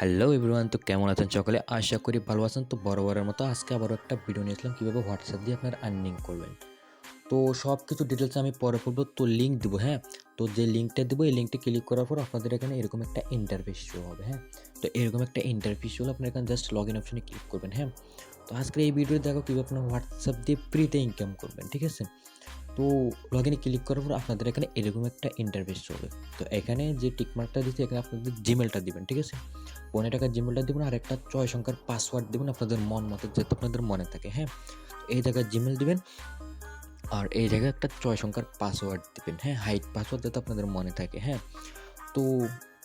Hello everyone তো কেমন আছেন সকলে? আশা করি ভালো আছেন। তো বরাবরের মতো আজকে আবারও একটা ভিডিও নিয়েছিলাম কীভাবে হোয়াটসঅ্যাপ দিয়ে আপনার আর্নিং করবেন। তো সব কিছু ডিটেলস আমি পরে পড়ব। তো লিঙ্ক দেবো হ্যাঁ? তো যে লিঙ্কটা দেবো, এই লিঙ্কটা ক্লিক করার পর আপনাদের এখানে এরকম একটা ইন্টারফেস শো হবে হ্যাঁ? তো এরকম একটা ইন্টারফেস হলে আপনার এখানে জাস্ট লগ ইন অপশনে ক্লিক করবেন হ্যাঁ? তো আজকের এই ভিডিও দেখো কীভাবে আপনার হোয়াটসঅ্যাপ দিয়ে ফ্রিতে ইনকাম করবেন, ঠিক আছে? তো লগ ইনে ক্লিক করার পর আপনাদের এখানে এরকম একটা ইন্টারফেস হবে তো এখানে যে টিকমার্কটা দিচ্ছে এখানে আপনাদের জিমেলটা দিবেন, ঠিক আছে? পনেরো টাকার জিমেলটা দেবেন আর একটা ছয় সংখ্যার পাসওয়ার্ড দেবেন আপনাদের মন মতো, যাতে আপনাদের মনে থাকে হ্যাঁ? এই জায়গায় জিমেল দিবেন আর এই জায়গায় একটা ছয় সংখ্যার পাসওয়ার্ড দেবেন হ্যাঁ? হাইট পাসওয়ার্ড যাতে আপনাদের মনে থাকে হ্যাঁ? তো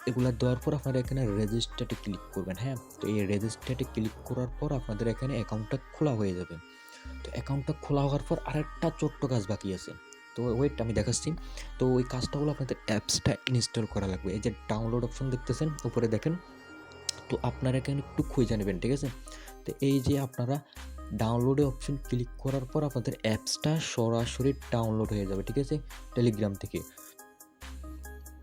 এগুলো দেওয়ার পর আপনারা এখানে রেজিস্টারে ক্লিক করবেন হ্যাঁ? তো এই রেজিস্টারে ক্লিক করার পর আপনাদের এখানে অ্যাকাউন্টটা খোলা হয়ে যাবে। তো অ্যাকাউন্টটা খোলা হওয়ার পর আরেকটা ছোট্ট কাজ বাকি আছে। তো ওয়েট আমি দেখাচ্ছি। তো ওই কাজটা হলো আপনাদের অ্যাপসটা ইনস্টল করা লাগবে। এই যে ডাউনলোড অপশন দেখতেছেন, উপরে দেখেন। তো আপনারা এখানে একটু খুঁজে নেবেন, ঠিক আছে? তো এই যে আপনারা ডাউনলোডে অপশন ক্লিক করার পর আপনাদের অ্যাপসটা সরাসরি ডাউনলোড হয়ে যাবে, ঠিক আছে? টেলিগ্রাম থেকে।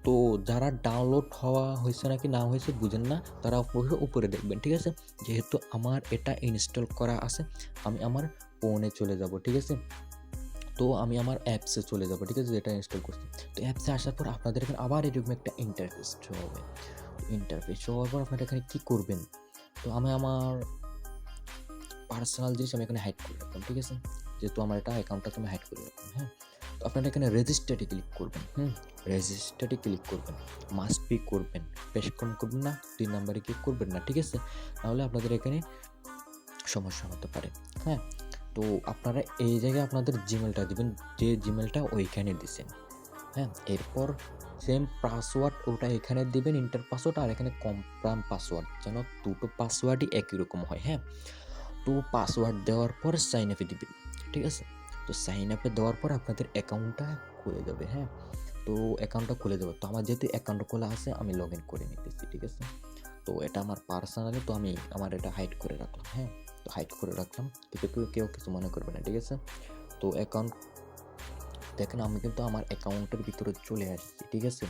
তো যারা ডাউনলোড হওয়া হয়েছে নাকি না হয়েছে বুঝেন না, তারা উপরে দেখবেন, ঠিক আছে? যেহেতু আমার এটা ইনস্টল করা আছে, আমি আমার ফোনে চলে যাব, ঠিক আছে? তো আমি আমার অ্যাপসে চলে যাব, ঠিক আছে? যেটা ইনস্টল করছি। তো অ্যাপসে আসার পর আপনাদের এখানে আবার এরকম একটা ইন্টারফেস শো হবে। ইন্টারফেস শো হওয়ার পর আপনারা এখানে কী করবেন? তো আমি আমার পার্সোনাল জিনিস আমি এখানে হাইড করে রাখলাম, ঠিক আছে? যেহেতু আমার এটা অ্যাকাউন্টটা আমি হাইড করে রাখলাম হ্যাঁ? তো আপনারা এখানে রেজিস্টারে ক্লিক করবেন, হুম? রেজিস্টারে ক্লিক করবেন মাস্ট বি করবেন বেশ কম করবেন না, তিন নাম্বারে ক্লিক করবেন না, ঠিক আছে? তাহলে আপনাদের এখানে সমস্যা হতে পারে হ্যাঁ? তো আপনারা এই জায়গায় আপনাদের জিমেলটা দিবেন। যে জিমেলটা ওইখানে দিছেন। হ্যাঁ এরপর সেম পাসওয়ার্ড ওটা এখানে দিবেন ইন্টার পাসওয়ার্ড আর এখানে কমপ্রাম পাসওয়ার্ড যেন দুটো পাসওয়ার্ডই একই রকম হয়। হ্যাঁ তো পাসওয়ার্ড দেওয়ার পর সাইন আপে দিবেন, ঠিক আছে? তো সাইন আপে দেওয়ার পর আপনাদের অ্যাকাউন্টটা খুলে যাবে। হ্যাঁ তো অ্যাকাউন্টটা খুলে যাবে। তো আমার যেহেতু অ্যাকাউন্ট খোলা আছে, আমি লগ ইন করে নিতেছি, ঠিক আছে? তো এটা আমার পার্সোনালি তো আমি আমার এটা হাইড করে রাখলাম। হ্যাঁ তো হাইড করে রাখলাম। কেউ কেউ কিছু মনে করবে না, ঠিক আছে? তো অ্যাকাউন্ট দেখেন, আমি কিন্তু আমার অ্যাকাউন্টের ভিতরে চলে আসছি, ঠিক আছে?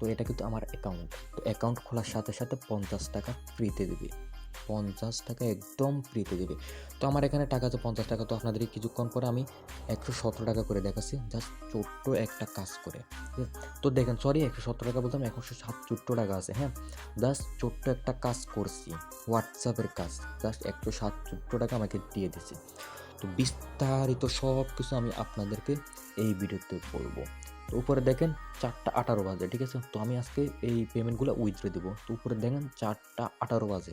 তো এটা কিন্তু আমার অ্যাকাউন্ট তো অ্যাকাউন্ট খোলার সাথে সাথে পঞ্চাশ টাকা ফ্রিতে দেবে। পঞ্চাশ টাকা একদম ফ্রিতে দেবে। তো আমার এখানে টাকা আছে পঞ্চাশ টাকা, তো আপনাদের কিছুক্ষণ পরে আমি একশো সতেরো টাকা করে দেখাচ্ছি। জাস্ট ছোট্ট একটা কাজ করে? তো দেখেন সরি একশো সতেরো টাকা বলতাম একশো সাতচল্লিশ টাকা আছে হ্যাঁ? জাস্ট ছোট্ট একটা কাজ করছি হোয়াটসঅ্যাপের কাজ। জাস্ট একশো সাতচল্লিশ টাকা আমাকে দিয়ে দিছে তো বিস্তারিত সব কিছু আমি আপনাদেরকে এই ভিডিওতে বলব। তো উপরে দেখেন, চারটা আঠারো বাজে, ঠিক আছে? তো আমি আজকে এই পেমেন্টগুলো উইথড্র দেবো। তো উপরে দেখেন, চারটা আঠারো বাজে।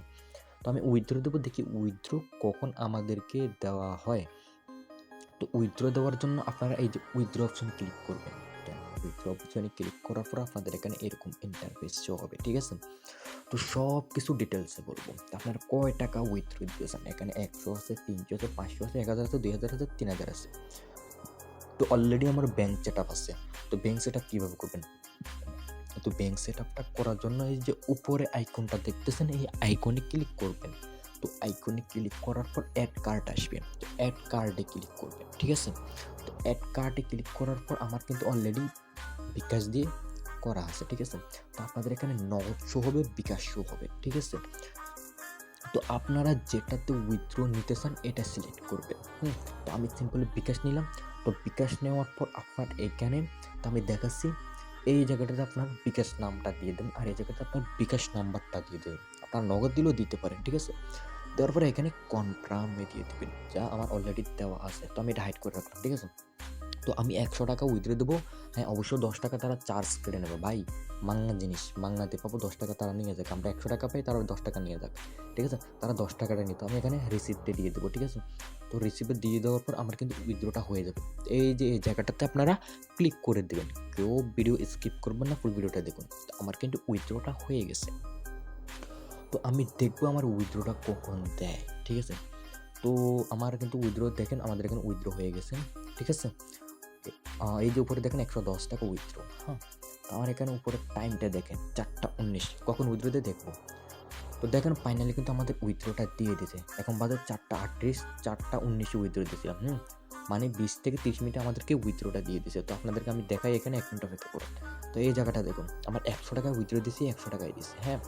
তো আমি উইথড্র দেবো, দেখি উইথড্র কখন আমাদেরকে দেওয়া হয়। তো উইথড্র দেওয়ার জন্য আপনারা এই যে উইথড্র অপশন ক্লিক করবেন। উইথড্র অপশনে ক্লিক করার পর আপনাদের এখানে এরকম ইন্টারফেস শো হবে, ঠিক আছে? তো সব কিছু ডিটেলসে বলব। আপনারা কয় টাকা উইথড্র দিয়েছেন? এখানে একশো আছে, তিনশো আছে, পাঁচশো আছে, এক হাজার আছে, দুই হাজার আছে, তিন হাজার আছে। তো অলরেডি আমার ব্যাংক সেট আপ আছে। তো ব্যাংক সেট আপ কীভাবে করবেন? তো ব্যাংক সেট আপটা করার জন্য এই যে উপরে আইকনটা দেখতেছেন, এই আইকনে ক্লিক করবেন। তো আইকনে ক্লিক করার পর অ্যাড কার্ড আসবে। তো অ্যাড কার্ডে ক্লিক করবেন, ঠিক আছে? তো অ্যাড কার্ডে ক্লিক করার পর আমার কিন্তু অলরেডি বিকাশ দিয়ে করা আছে, ঠিক আছে? তো আপনাদের এখানে নগদ শো হবে, বিকাশ শো হবে, ঠিক আছে? তো আপনারা যেটাতে উইথড্র নিতে চান, এটা সিলেক্ট করবেন। হুম, তো আমি সিম্পলি বিকাশ নিলাম। তো বিকাশ নেওয়ার পর আপনার এখানে তো আমি দেখাচ্ছি এই জায়গাটাতে আপনার বিকাশ নামটা দিয়ে দেন আর এই জায়গাতে আপনার বিকাশ নাম্বারটা দিয়ে দেবেন আপনার নগদ দিলেও দিতে পারেন, ঠিক আছে? দেওয়ার পরে এখানে কনফার্মে দিয়ে দেবেন, যা আমার অলরেডি দেওয়া আছে। তো আমি এটা হাইড করে রাখলাম, ঠিক আছে? তো আমি একশো টাকা উইথড্রে দেবো। হ্যাঁ অবশ্যই দশ টাকা তারা চার্জ কেটে নেবে। ভাই মাংনা জিনিস মাংনাতে পাবো, দশ টাকা তারা নিয়ে যাক। আমরা একশো টাকা পাই, তারা দশ টাকা নিয়ে যাক। ঠিক আছে? তারা দশ টাকাটা নিত। আমি এখানে রিসিপ্টে দিয়ে দেবো, ঠিক আছে? তো রিসিপ্টে দিয়ে দেওয়ার পর আমার কিন্তু উইথড্রোটা হয়ে যাবে। এই যে, এই জায়গাটাতে আপনারা ক্লিক করে দেবেন। কেউ ভিডিও স্কিপ করবেন না ফুল ভিডিওটা দেখুন। তো আমার কিন্তু উইথড্রোটা হয়ে গেছে। তো আমি দেখব আমার উইথড্রোটা কখন দেয়, ঠিক আছে? তো আমার কিন্তু উইথড্রো দেখেন, আমাদের এখানে উইথড্রো হয়ে গেছে। ঠিক আছে? আহ, এই যে উপরে দেখেন একশো দশ টাকা উইথড্রো হ্যাঁ। আমার এখানে উপরে টাইমটা দেখেন চারটা উনিশ। কখন উইথড্রো দিয়ে দেখব? তো দেখেন ফাইনালি কিন্তু আমাদের উইথড্রোটা দিয়ে দিয়েছে। এখন বাজে চারটা আটত্রিশ চারটা উনিশে উইথড্রো দিয়েছিলাম হুম? মানে বিশ থেকে তিরিশ মিনিটে আমাদেরকে উইথড্রোটা দিয়ে দিয়েছে। তো আপনাদেরকে আমি দেখাই এখানে এক মিনিট অপেক্ষা করুন। তো এই জায়গাটা দেখুন আমার একশো টাকা উইথড্রো দিয়েছি একশো টাকায় দিয়েছে হ্যাঁ?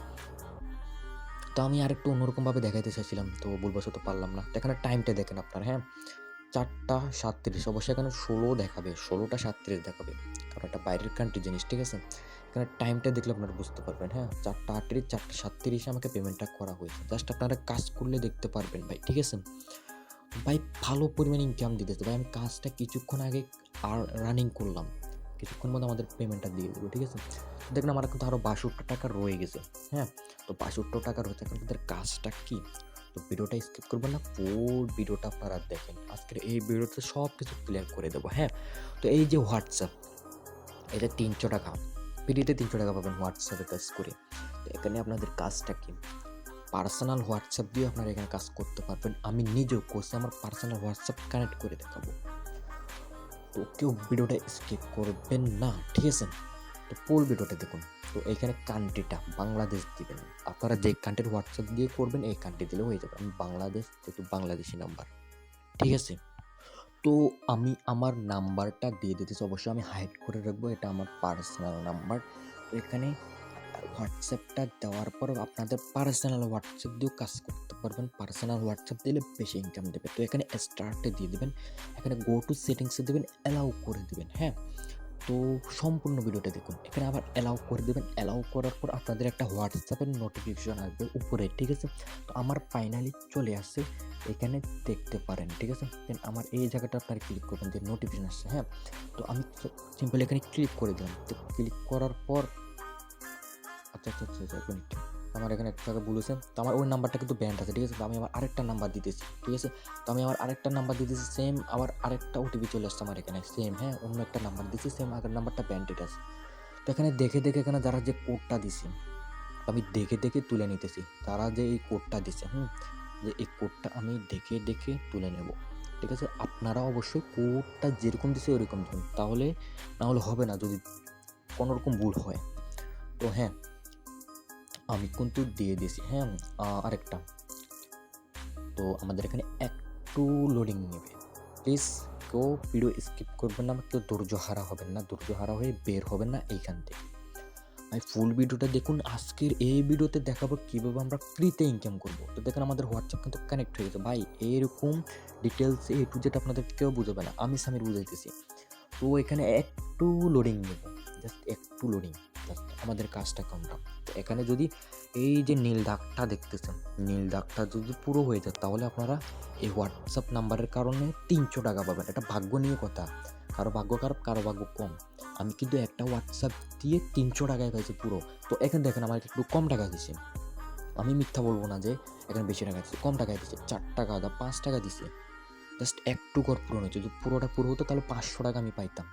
তো আমি আরেকটু অন্যরকমভাবে দেখাইতে চাইছিলাম তো ভুলবশত পারলাম না। তো এখানে টাইমটা দেখেন আপনার হ্যাঁ? চারটা সাতত্রিশ। অবশ্যই এখানে ষোলো দেখাবে, ষোলোটা সাতত্রিশ দেখাবে। কারণ একটা বাইরের কান্ট্রি জিনিস, ঠিক আছে? এখানে টাইমটা দেখলে আপনারা বুঝতে পারবেন হ্যাঁ? চারটা আটত্রিশ, চারটা সাতত্রিশে আমাকে পেমেন্টটা করা হয়েছে। জাস্ট আপনারা কাজ করলে দেখতে পারবেন ভাই, ঠিক আছে? ভাই, ভালো পরিমাণ ইনকাম দিতেছে। ভাই, আমি কাজটা কিছুক্ষণ আগে আর রানিং করলাম। কিছুক্ষণ মধ্যে আমাদের পেমেন্টটা দিয়ে দেবো, ঠিক আছে? দেখুন, আমার কিন্তু আরও বাষট্টি টাকা রয়ে গেছে হ্যাঁ? তো বাষট্টি টাকা রয়েছে, এখন তাদের কাজটা কী? তো ভিডিওটা স্কিপ করবেন না ফুল ভিডিওটা আপনারা দেখেন। আজকের এই ভিডিওতে সব কিছু ক্লিয়ার করে দেবো হ্যাঁ? তো এই যে হোয়াটসঅ্যাপ এটা তিনশো টাকা ভিডিওতে তিনশো টাকা পাবেন হোয়াটসঅ্যাপে কাজ করে। তো এখানে আপনাদের কাজটা কি? পার্সোনাল হোয়াটসঅ্যাপ দিয়ে আপনারা এখানে কাজ করতে পারবেন। আমি নিজেও কোর্সে আমার পার্সোনাল হোয়াটসঅ্যাপ কানেক্ট করে দেখাবো। তো কেউ ভিডিওটা স্কিপ করবেন না, ঠিক আছে? তো ফুল ভিডিওটা দেখুন। তো এইখানে কান্ট্রিটা বাংলাদেশ দিবেন। আপনারা যে কান্ট্রির হোয়াটসঅ্যাপ দিয়ে করবেন, এই কান্ট্রি দিলে হয়ে যাবে। আমি বাংলাদেশ যেহেতু বাংলাদেশি নাম্বার ঠিক আছে? তো আমি আমার নাম্বারটা দিয়ে দিতেছি। অবশ্যই আমি হাইড করে রাখব। এটা আমার পার্সোনাল নাম্বার তো এখানে হোয়াটসঅ্যাপটা দেওয়ার পর আপনাদের পার্সোনাল হোয়াটসঅ্যাপ দিয়েও কাজ করতে পারবেন। পার্সোনাল হোয়াটসঅ্যাপ দিলে বেশি ইনকাম দেবে। তো এখানে স্টার্টে দিয়ে দেবেন। এখানে গো টু সেটিংসে দেবেন। অ্যালাউ করে দেবেন। হ্যাঁ? তো সম্পূর্ণ ভিডিওটা দেখুন। এখানে আবার অ্যালাউ করে দেবেন। অ্যালাউ করার পর আপনাদের একটা হোয়াটসঅ্যাপের নোটিফিকেশন আসবে উপরে, ঠিক আছে? তো আমার ফাইনালি চলে আসছে। এখানে দেখতে পারেন, ঠিক আছে? দেন আমার এই জায়গাটা আপনারা ক্লিক করবেন যে নোটিফিকেশন আসছে হ্যাঁ? তো আমি সিম্পল এখানে ক্লিক করে দিলাম। তো ক্লিক করার পর আচ্ছা আচ্ছা আচ্ছা আচ্ছা আমার এখানে একটা বলেছে। তো আমার ওই নাম্বারটা কিন্তু ব্যান্ড আছে, ঠিক আছে? তো আমি আমার আরেকটা নাম্বার দিতেছি, ঠিক আছে? তো আমি আমার আরেকটা নাম্বার দিতেছি সেম আবার আরেকটা ওটিপি চলে আসছে আমার এখানে সেম হ্যাঁ? অন্য একটা নাম্বার দিচ্ছি সেম আগের নাম্বারটা ব্যান্ডেড আছে। তো এখানে দেখে দেখে এখানে যারা যে কোডটা দিছে আমি দেখে দেখে তুলে নিতেছি। তারা যে এই কোডটা দিছে, হুম? যে এই কোডটা আমি দেখে দেখে তুলে নেব, ঠিক আছে? আপনারা অবশ্যই কোডটা যেরকম দিছে ওরকম দিন, তাহলে না হলে হবে না যদি কোনো রকম ভুল হয়। তো হ্যাঁ আমি কিন্তু দিয়ে দিয়েছি হ্যাঁ আরেকটা। তো আমাদের এখানে একটু লোডিং নেবে। প্লিজ কেউ ভিডিও স্কিপ করবেন না কেউ ধৈর্য হারা হবেন না ধৈর্য হারা হয়ে বের হবেন না এইখান থেকে। ভাই ফুল ভিডিওটা দেখুন, আজকের এই ভিডিওতে দেখাবো কীভাবে আমরা ফ্রিতে ইনকাম করব। তো দেখেন আমাদের হোয়াটসঅ্যাপ কিন্তু কানেক্ট হয়ে গেছে। ভাই, এরকম ডিটেলস এ টু জেড আপনাদের কেউ বুঝাবে না, আমি সামির বুঝাইতেছি। তো এখানে একটু লোডিং নেব। জাস্ট একটু লোডিং আমাদের কাজটা কমটা এখানে যদি এই যে নীল দাগটা দেখতেছেন, নীল দাগটা যদি পুরো হয়ে যায়, তাহলে আপনারা এই হোয়াটসঅ্যাপ নাম্বারের কারণে তিনশো টাকা পাবেন। এটা ভাগ্য নিয়ে কথা। কারও ভাগ্য খারাপ, কারও ভাগ্য কম। আমি কিন্তু একটা হোয়াটসঅ্যাপ দিয়ে তিনশো টাকায় পাইছি পুরো। তো এখানে দেখেন, আমার একটু কম টাকা দিছে। আমি মিথ্যা বলব না যে এখানে বেশি টাকা দিচ্ছে কম টাকায় দিচ্ছে চার টাকা দা পাঁচ টাকা দিছে। জাস্ট একটু কর পূরণ হয়েছে। যদি পুরোটা পুরো হতো, তাহলে পাঁচশো টাকা আমি পাইতাম।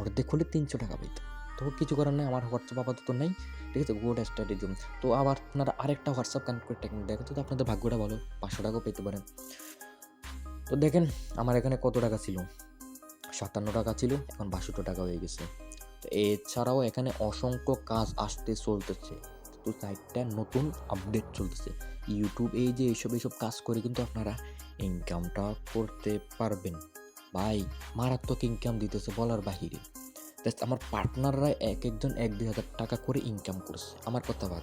অর্ধেক হলে তিনশো টাকা পাইতাম তো কিছু করার নেই আমার হোয়াটসঅ্যাপ আপাতত নেই। ঠিক আছে গোড স্টাডিজম তো আবার আপনারা আরেকটা হোয়াটসঅ্যাপ কানেক্ট করে টেকনিক দেখেন তো আপনাদের ভাগ্যটা ভালো পাঁচশো টাকাও পেতে পারেন। তো দেখেন, আমার এখানে কত টাকা ছিল? সাতান্ন টাকা ছিল, এখন বাষট্টি টাকা হয়ে গেছে। তো এছাড়াও এখানে অসংখ্য কাজ আসতে চলতেছে। তো সাইটটা নতুন আপডেট চলতেছে। ইউটিউব এই যে এইসব এইসব কাজ করে কিন্তু আপনারা ইনকামটা করতে পারবেন। ভাই মারাত্মক ইনকাম দিতেছে বলার বাহিরে। জাস্ট আমার পার্টনাররা এক একজন এক দুই হাজার টাকা করে ইনকাম করছে। আমার কথা বাদ।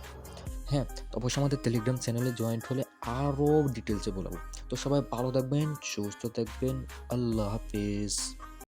হ্যাঁ অবশ্যই আমাদের টেলিগ্রাম চ্যানেলে জয়েন্ট হলে আরও ডিটেলসে বলব। তো সবাই ভালো থাকবেন, সুস্থ থাকবেন, আল্লাহ হাফিজ।